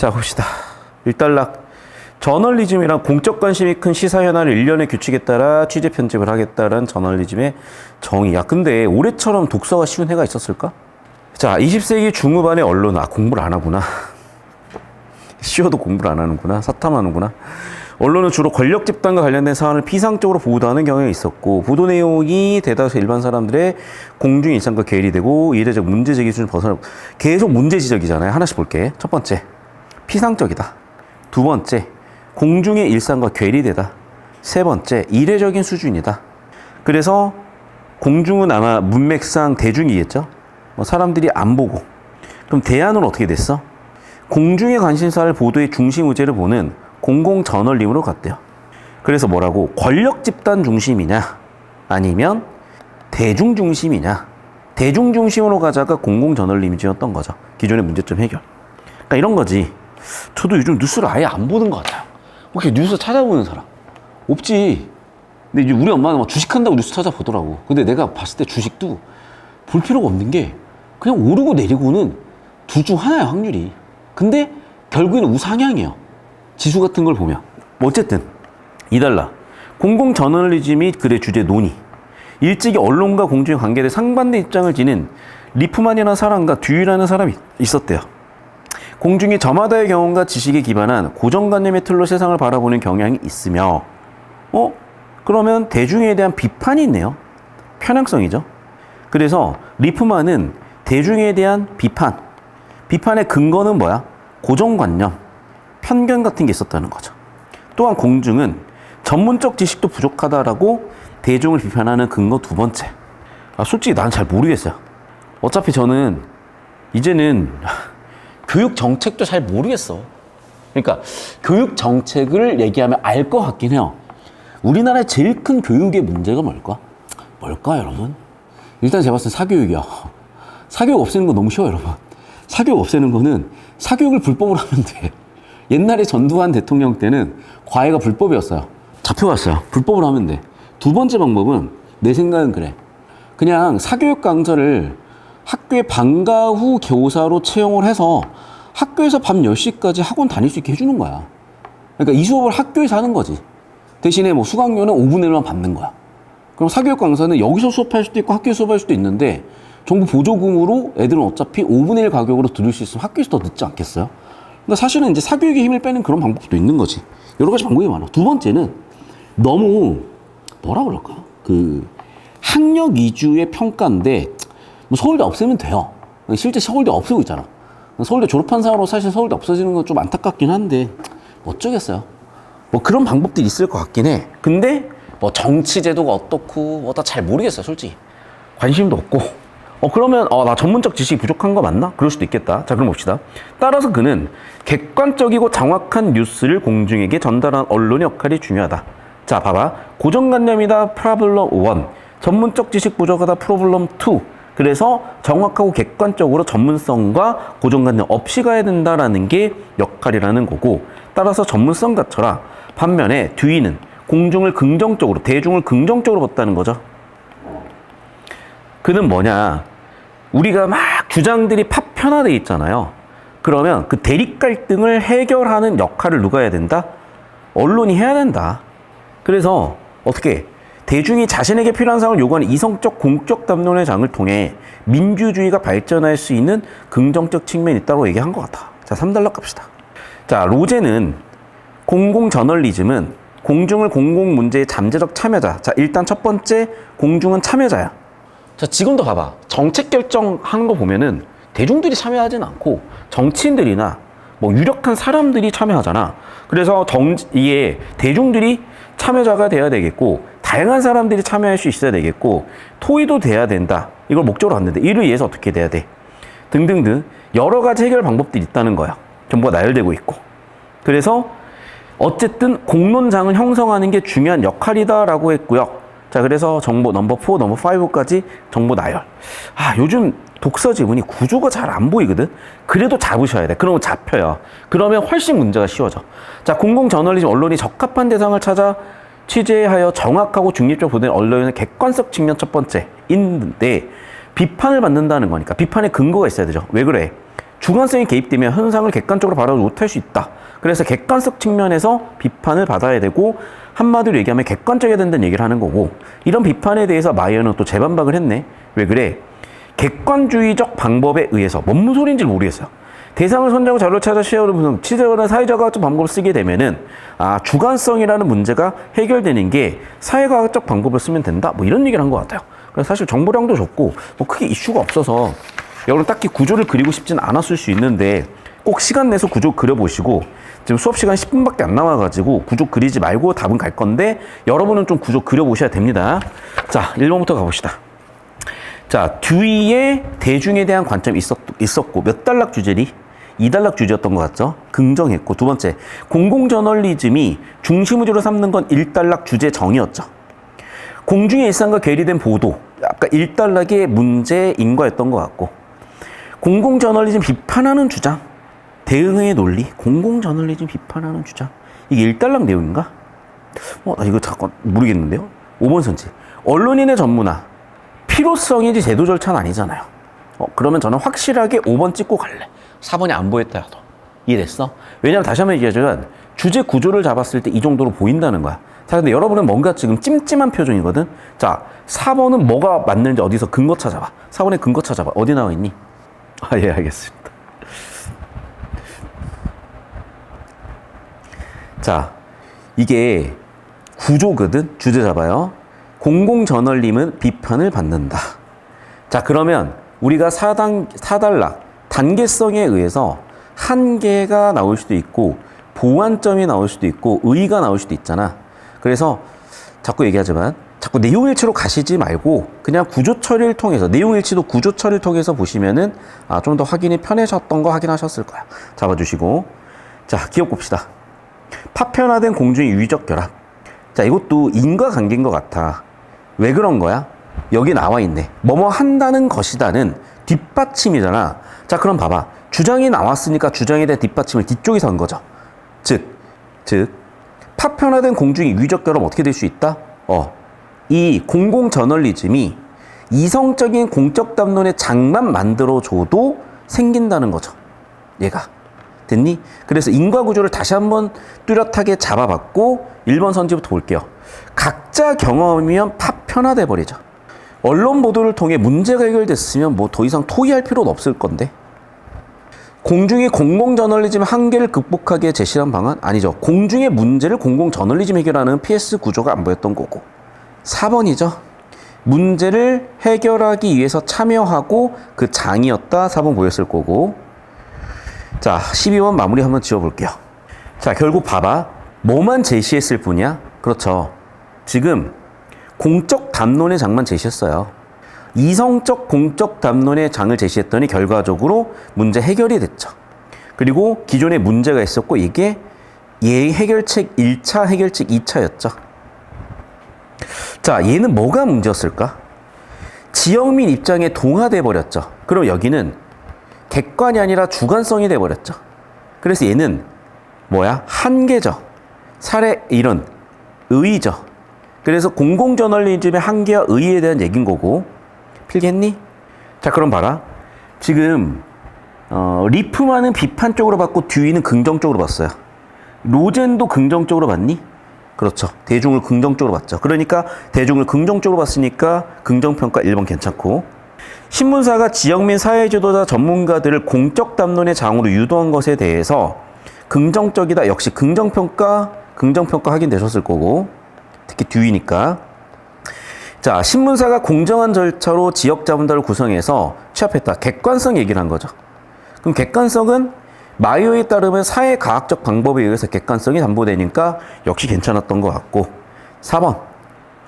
자 봅시다. 일단락 저널리즘이란 공적 관심이 큰 시사 현안을 일련의 규칙에 따라 취재 편집을 하겠다는 저널리즘의 정의야. 근데 올해처럼 독서가 쉬운 해가 있었을까? 자, 20세기 중후반의 언론 아 공부를 안 하구나. 쉬어도 공부를 안 하는구나. 사탐하는구나. 언론은 주로 권력 집단과 관련된 사안을 피상적으로 보도하는 경향이 있었고 보도 내용이 대다수 일반 사람들의 공중 일상과 괴리되고 이례적 문제 제기 수준을 벗어나고 계속 문제 지적이잖아요. 하나씩 볼게. 첫 번째, 피상적이다. 두 번째, 공중의 일상과 괴리되다. 세 번째, 이례적인 수준이다. 그래서 공중은 아마 문맥상 대중이겠죠. 뭐 사람들이 안 보고. 그럼 대안은 어떻게 됐어? 공중의 관심사를 보도의 중심 의제를 보는 공공 저널림으로 갔대요. 그래서 뭐라고 권력 집단 중심이냐 아니면 대중 중심이냐 대중 중심으로 가자가 공공 저널림이었던 거죠. 기존의 문제점 해결. 그러니까 이런 거지. 저도 요즘 뉴스를 아예 안 보는 것 같아요. 혹시 뉴스 찾아보는 사람 없지. 근데 이제 우리 엄마는 막 주식한다고 뉴스 찾아보더라고. 근데 내가 봤을 때 주식도 볼 필요가 없는 게 그냥 오르고 내리고는 둘 중 하나야 확률이. 근데 결국에는 우상향이에요. 지수 같은 걸 보면. 뭐 어쨌든 이달라. 공공 저널리즘이 글의 주제 논의. 일찍이 언론과 공중의 대해 상반된 입장을 지닌 리프만이라는 사람과 듀이라는 사람이 있었대요. 공중이 저마다의 경험과 지식에 기반한 고정관념의 틀로 세상을 바라보는 경향이 있으며, 어? 그러면 대중에 대한 비판이 있네요. 편향성이죠. 그래서 리프만은 대중에 대한 비판, 비판의 근거는 뭐야? 고정관념, 편견 같은 게 있었다는 거죠. 또한 공중은 전문적 지식도 부족하다라고 대중을 비판하는 근거 두 번째. 아, 솔직히 난 잘 모르겠어요. 어차피 저는 이제는 교육 정책도 잘 모르겠어. 그러니까 교육 정책을 얘기하면 알 것 같긴 해요. 우리나라의 제일 큰 교육의 문제가 뭘까? 뭘까, 여러분? 일단 제가 봤을 때 사교육이야. 사교육 없애는 거 너무 쉬워, 여러분. 사교육 없애는 거는 사교육을 불법으로 하면 돼. 옛날에 전두환 대통령 때는 과외가 불법이었어요. 잡혀갔어요. 불법으로 하면 돼. 두 번째 방법은 내 생각은 그래. 그냥 사교육 강사를 학교에 방과 후 교사로 채용을 해서 학교에서 밤 10시까지 학원 다닐 수 있게 해주는 거야. 그러니까 이 수업을 학교에서 하는 거지. 대신에 뭐 수강료는 5분의 1만 받는 거야. 그럼 사교육 강사는 여기서 수업할 수도 있고 학교에서 수업할 수도 있는데 정부 보조금으로 애들은 어차피 5분의 1 가격으로 들을 수 있으면 학교에서 더 늦지 않겠어요? 그러니까 사실은 이제 사교육의 힘을 빼는 그런 방법도 있는 거지. 여러 가지 방법이 많아. 두 번째는 너무 뭐라 그럴까? 그 학력 위주의 평가인데 뭐 서울대 없애면 돼요. 실제 서울대 없애고 있잖아. 서울대 졸업한 사람으로 사실 서울대 없어지는 건 좀 안타깝긴 한데 뭐 어쩌겠어요. 뭐 그런 방법들이 있을 것 같긴 해. 근데 뭐 정치 제도가 어떻고 뭐 다 잘 모르겠어요, 솔직히. 관심도 없고. 어 그러면 어 나 전문적 지식이 부족한 거 맞나? 그럴 수도 있겠다. 자, 그럼 봅시다. 따라서 그는 객관적이고 정확한 뉴스를 공중에게 전달한 언론의 역할이 중요하다. 자, 봐봐. 고정관념이다. 프로블럼 1. 전문적 지식 부족하다. 프로블럼 2. 그래서 정확하고 객관적으로 전문성과 고정관념 없이 가야 된다라는 게 역할이라는 거고 따라서 전문성 갖춰라. 반면에 뒤는 공중을 긍정적으로 대중을 긍정적으로 봤다는 거죠. 그는 뭐냐? 우리가 막 주장들이 파편화돼 있잖아요. 그러면 그 대립 갈등을 해결하는 역할을 누가 해야 된다? 언론이 해야 된다. 그래서 어떻게 대중이 자신에게 필요한 사항을 요구하는 이성적 공적 담론의 장을 통해 민주주의가 발전할 수 있는 긍정적 측면이 있다고 얘기한 것 같아. 자, 3달러 갑시다. 자, 로제는 공공 저널리즘은 공중을 공공 문제의 잠재적 참여자. 자, 일단 첫 번째 공중은 참여자야. 자, 지금도 봐봐. 정책 결정하는 거 보면은 대중들이 참여하진 않고 정치인들이나 뭐 유력한 사람들이 참여하잖아. 그래서 정, 이게 대중들이 참여자가 돼야 되겠고, 다양한 사람들이 참여할 수 있어야 되겠고, 토의도 돼야 된다. 이걸 목적으로 갔는데, 이를 위해서 어떻게 돼야 돼? 등등등. 여러 가지 해결 방법들이 있다는 거야. 정보가 나열되고 있고. 그래서 어쨌든 공론장을 형성하는 게 중요한 역할이다라고 했고요. 자, 그래서 정보 넘버 4, 넘버 5까지 정보 나열. 아, 요즘 독서 지문이 구조가 잘 안 보이거든? 그래도 잡으셔야 돼. 그러면 잡혀요. 그러면 훨씬 문제가 쉬워져. 자, 공공 저널리즘 언론이 적합한 대상을 찾아 취재하여 정확하고 중립적 보도된 언론의 객관성 측면 첫 번째 있는데 비판을 받는다는 거니까 비판의 근거가 있어야 되죠. 왜 그래? 주관성이 개입되면 현상을 객관적으로 바라보지 못할 수 있다. 그래서 객관성 측면에서 비판을 받아야 되고 한마디로 얘기하면 객관적이어야 된다는 얘기를 하는 거고 이런 비판에 대해서 마이어는 또 재반박을 했네. 왜 그래? 객관주의적 방법에 의해서 뭔 소리인지 모르겠어요. 대상을 선정하고 자료를 찾아 시험을 분석, 취재거나 사회자과학적 방법을 쓰게 되면은 아 주관성이라는 문제가 해결되는 게 사회과학적 방법을 쓰면 된다. 뭐 이런 얘기를 한 것 같아요. 그래서 사실 정보량도 적고 뭐 크게 이슈가 없어서 여러분 딱히 구조를 그리고 싶진 않았을 수 있는데 꼭 시간 내서 구조 그려보시고 지금 수업 시간 10분밖에 안 남아가지고 구조 그리지 말고 답은 갈 건데 여러분은 좀 구조 그려보셔야 됩니다. 자, 1번부터 가봅시다. 자, 듀이의 대중에 대한 관점이 있었, 있었고, 몇 단락 주제리? 2단락 주제였던 것 같죠? 긍정했고, 두 번째, 공공저널리즘이 중심으로 삼는 건 1단락 주제 정이었죠. 공중의 일상과 괴리된 보도, 아까 1단락의 문제 인과였던 것 같고, 공공저널리즘 비판하는 주장, 대응의 논리, 공공저널리즘 비판하는 주장. 이게 1단락 내용인가? 어, 나 이거 잠깐 모르겠는데요? 5번 선지. 언론인의 전문화. 필요성이지 제도 절차는 아니잖아요. 어, 그러면 저는 확실하게 5번 찍고 갈래. 4번이 안 보였다 해도. 이해됐어? 왜냐면 다시 한번 얘기하자면 주제 구조를 잡았을 때 이 정도로 보인다는 거야. 자, 근데 여러분은 뭔가 지금 찜찜한 표정이거든? 자, 4번은 뭐가 맞는지 어디서 근거 찾아봐. 4번에 근거 찾아봐. 어디 나와 있니? 아, 예, 알겠습니다. 자, 이게 구조거든? 주제 잡아요. 공공저널림은 비판을 받는다. 자, 그러면 우리가 사단, 사단락, 단계성에 의해서 한계가 나올 수도 있고, 보완점이 나올 수도 있고, 의의가 나올 수도 있잖아. 그래서 자꾸 얘기하지만, 자꾸 내용일치로 가시지 말고, 그냥 구조 처리를 통해서, 내용일치도 구조 처리를 통해서 보시면은, 아, 좀 더 확인이 편해졌던 거 확인하셨을 거야. 잡아주시고. 자, 기억 봅시다. 파편화된 공중의 유의적 결합. 자, 이것도 인과관계인 것 같아. 왜 그런 거야? 여기 나와 있네. 뭐뭐 한다는 것이다는 뒷받침이잖아. 자, 그럼 봐봐. 주장이 나왔으니까 주장에 대한 뒷받침을 뒤쪽에서 한 거죠. 즉, 즉, 파편화된 공중의 유의적 결합 어떻게 될 수 있다? 어, 이 공공 저널리즘이 이성적인 공적 담론의 장만 만들어줘도 생긴다는 거죠. 얘가. 됐니? 그래서 인과 구조를 다시 한번 뚜렷하게 잡아봤고 1번 선지부터 볼게요. 각자 경험이면 파 편화돼 버리죠. 언론 보도를 통해 문제가 해결됐으면 뭐 더 이상 토의할 필요는 없을 건데. 공중의 공공 저널리즘 한계를 극복하기에 제시한 방안 아니죠. 공중의 문제를 공공 저널리즘 해결하는 PS 구조가 안 보였던 거고. 4번이죠. 문제를 해결하기 위해서 참여하고 그 장이었다. 4번 보였을 거고. 자, 12번 마무리 한번 지어 볼게요. 자, 결국 봐봐. 뭐만 제시했을 뿐이야? 그렇죠. 지금 공적 담론의 장만 제시했어요. 이성적 공적 담론의 장을 제시했더니 결과적으로 문제 해결이 됐죠. 그리고 기존에 문제가 있었고 이게 얘 해결책 1차, 해결책 2차였죠. 자, 얘는 뭐가 문제였을까? 지역민 입장에 동화돼 버렸죠. 그럼 여기는 객관이 아니라 주관성이 돼 버렸죠. 그래서 얘는 뭐야? 한계죠. 사례 이론, 의의죠. 그래서 공공 저널리즘의 한계와 의의에 대한 얘기인 거고 필겠니? 자 그럼 봐라. 지금 어, 리프만은 비판 쪽으로 봤고 듀이는 긍정적으로 봤어요. 로젠도 긍정적으로 봤니? 그렇죠. 대중을 긍정적으로 봤죠. 그러니까 대중을 긍정적으로 봤으니까 긍정평가 1번 괜찮고 신문사가 지역민 사회지도자 전문가들을 공적 담론의 장으로 유도한 것에 대해서 긍정적이다. 역시 긍정평가, 긍정평가 확인되셨을 거고 특히 듀이니까 자 신문사가 공정한 절차로 지역 자문단을 구성해서 취합했다. 객관성 얘기를 한 거죠. 그럼 객관성은 마이오에 따르면 사회과학적 방법에 의해서 객관성이 담보되니까 역시 괜찮았던 것 같고 4번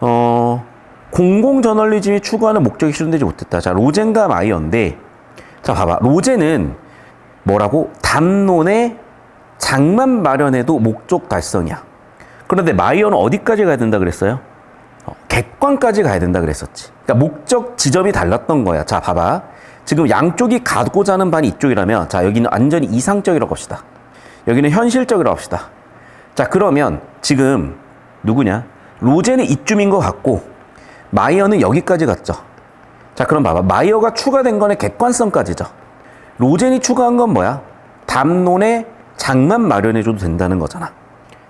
어, 공공 저널리즘이 추구하는 목적이 실현되지 못했다. 자 로젠과 마이어인데 자 봐봐 로젠은 뭐라고 담론의 장만 마련해도 목적 달성이야. 그런데 마이어는 어디까지 가야 된다 그랬어요? 어, 객관까지 가야 된다 그랬었지. 그러니까 목적 지점이 달랐던 거야. 자, 봐봐. 지금 양쪽이 가고자 하는 반이 이쪽이라면, 자, 여기는 완전히 이상적이라고 합시다. 여기는 현실적이라고 합시다. 자, 그러면 지금 누구냐? 로제는 이쯤인 것 같고, 마이어는 여기까지 갔죠. 자, 그럼 봐봐. 마이어가 추가된 거는 객관성까지죠. 로젠이 추가한 건 뭐야? 담론의 장만 마련해줘도 된다는 거잖아.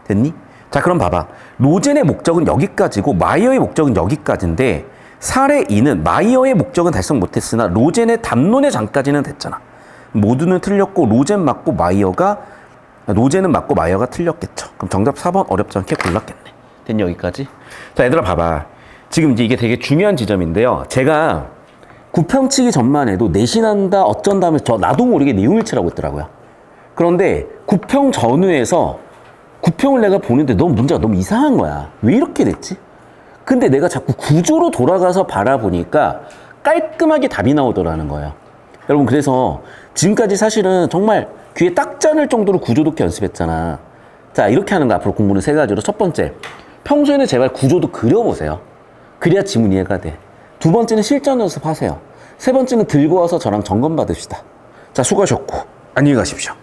됐니? 자, 그럼 봐봐. 로젠의 목적은 여기까지고 마이어의 목적은 여기까지인데 사례 2는 마이어의 목적은 달성 못했으나 로젠의 담론의 장까지는 됐잖아. 모두는 틀렸고 로젠 맞고 마이어가 로젠은 맞고 마이어가 틀렸겠죠. 그럼 정답 4번 어렵지 않게 골랐겠네. 됐니 여기까지? 자, 얘들아 봐봐. 지금 이제 이게 되게 중요한 지점인데요. 제가 구평 치기 전만 해도 내신한다 어쩐다 하면서 저 나도 모르게 내용을 치라고 했더라고요. 그런데 구평 전후에서 구평을 내가 보는데 너무 문제가 너무 이상한 거야. 왜 이렇게 됐지? 근데 내가 자꾸 구조로 돌아가서 바라보니까 깔끔하게 답이 나오더라는 거예요. 여러분, 그래서 지금까지 사실은 정말 귀에 딱 짜낼 정도로 구조 독해 연습했잖아. 자, 이렇게 하는 거 앞으로 공부는 세 가지로. 첫 번째, 평소에는 제발 구조도 그려보세요. 그래야 지문 이해가 돼. 두 번째는 실전 연습하세요. 세 번째는 들고 와서 저랑 점검 받읍시다. 자, 수고하셨고, 안녕히 가십시오.